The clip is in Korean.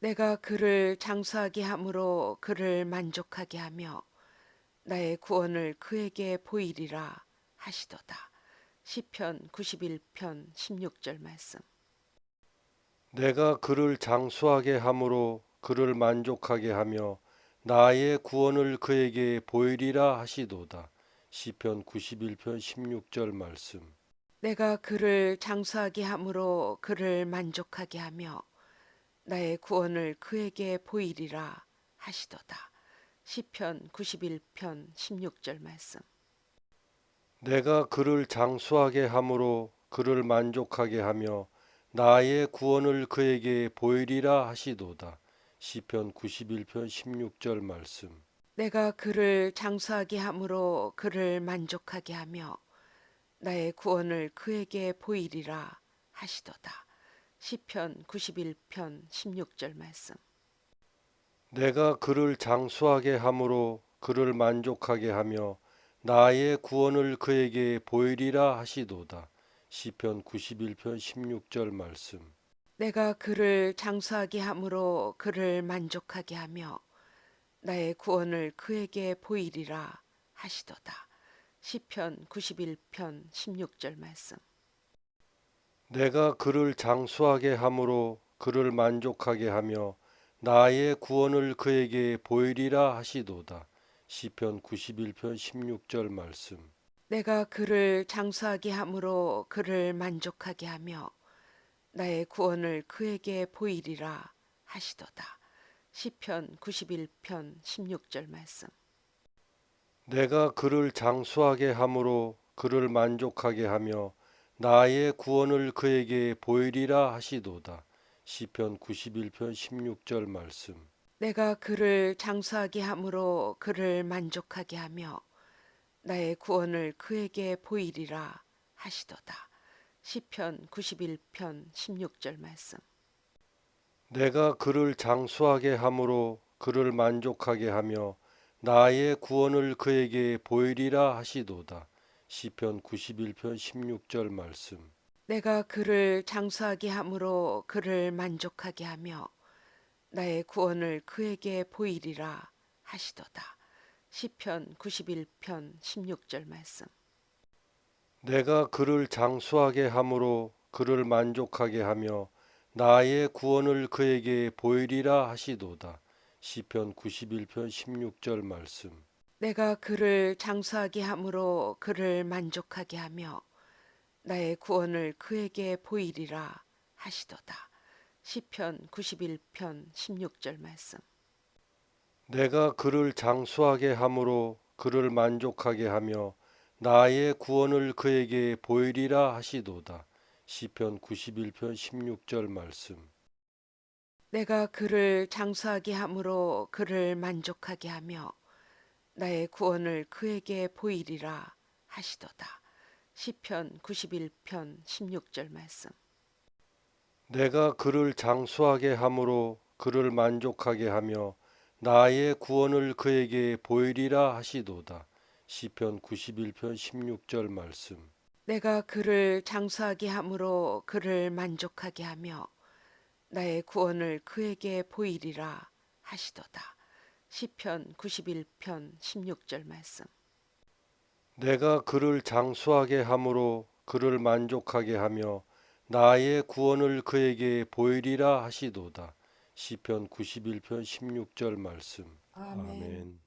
내가 그를 장수하게 함으로 그를 만족하게 하며 나의 구원을 그에게 보이리라 하시도다. 시편 91편 16절 말씀. 내가 그를 장수하게 함으로 그를 만족하게 하며 나의 구원을 그에게 보이리라 하시도다. 시편 91편 16절 말씀. 내가 그를 장수하게 함으로 그를 만족하게 하며 나의 구원을 그에게 보이리라 하시도다. 시편 91편 16절 말씀. 내가 그를 장수하게 함으로 그를 만족하게 하며 나의 구원을 그에게 보이리라 하시도다. 시편 91편 16절 말씀. 내가 그를 장수하게 함으로 그를 만족하게 하며 나의 구원을 그에게 보이리라 하시도다. 시편 91편 16절 말씀. 내가 그를 장수하게 함으로 그를 만족하게 하며 나의 구원을 그에게 보이리라 하시도다. 시편 91편 16절 말씀. 내가 그를 장수하게 함으로 그를 만족하게 하며 나의 구원을 그에게 보이리라 하시도다. 시편 91편 16절 말씀. 내가 그를 장수하게 함으로 그를 만족하게 하며 나의 구원을 그에게 보이리라 하시도다. 시편 91편 16절 말씀. 내가 그를 장수하게 함으로 그를 만족하게 하며 나의 구원을 그에게 보이리라 하시도다. 시편 91편 16절 말씀. 내가 그를 장수하게 함으로 그를 만족하게 하며 나의 구원을 그에게 보이리라 하시도다. 시편 91편 16절 말씀. 내가 그를 장수하게 함으로 그를 만족하게 하며 나의 구원을 그에게 보이리라 하시도다. 시편 91편 16절 말씀. 내가 그를 장수하게 함으로 그를 만족하게 하며 나의 구원을 그에게 보이리라 하시도다. 시편 91편 16절 말씀. 내가 그를 장수하게 함으로 그를 만족하게 하며 나의 구원을 그에게 보이리라 하시도다. 시편 91편 16절 말씀. 내가 그를 장수하게 함으로 그를 만족하게 하며 나의 구원을 그에게 보이리라 하시도다. 시편 91편 16절 말씀. 내가 그를 장수하게 함으로 그를 만족하게 하며 나의 구원을 그에게 보이리라 하시도다. 시편 91편 16절 말씀. 내가 그를 장수하게 함으로 그를 만족하게 하며 나의 구원을 그에게 보이리라 하시도다. 시편 91편 16절 말씀. 내가 그를 장수하게 함으로 그를 만족하게 하며 나의 구원을 그에게 보이리라 하시도다. 시편 91편 16절 말씀. 내가 그를 장수하게 함으로 그를 만족하게 하며 나의 구원을 그에게 보이리라 하시도다. 시편 91편 16절 말씀. 내가 그를 장수하게 함으로 그를 만족하게 하며 나의 구원을 그에게 보이리라 하시도다. 시편 91편 16절 말씀. 내가 그를 장수하게 함으로 그를 만족하게 하며 나의 구원을 그에게 보이리라 하시도다. 시편 91편 16절 말씀. 아멘. 아멘.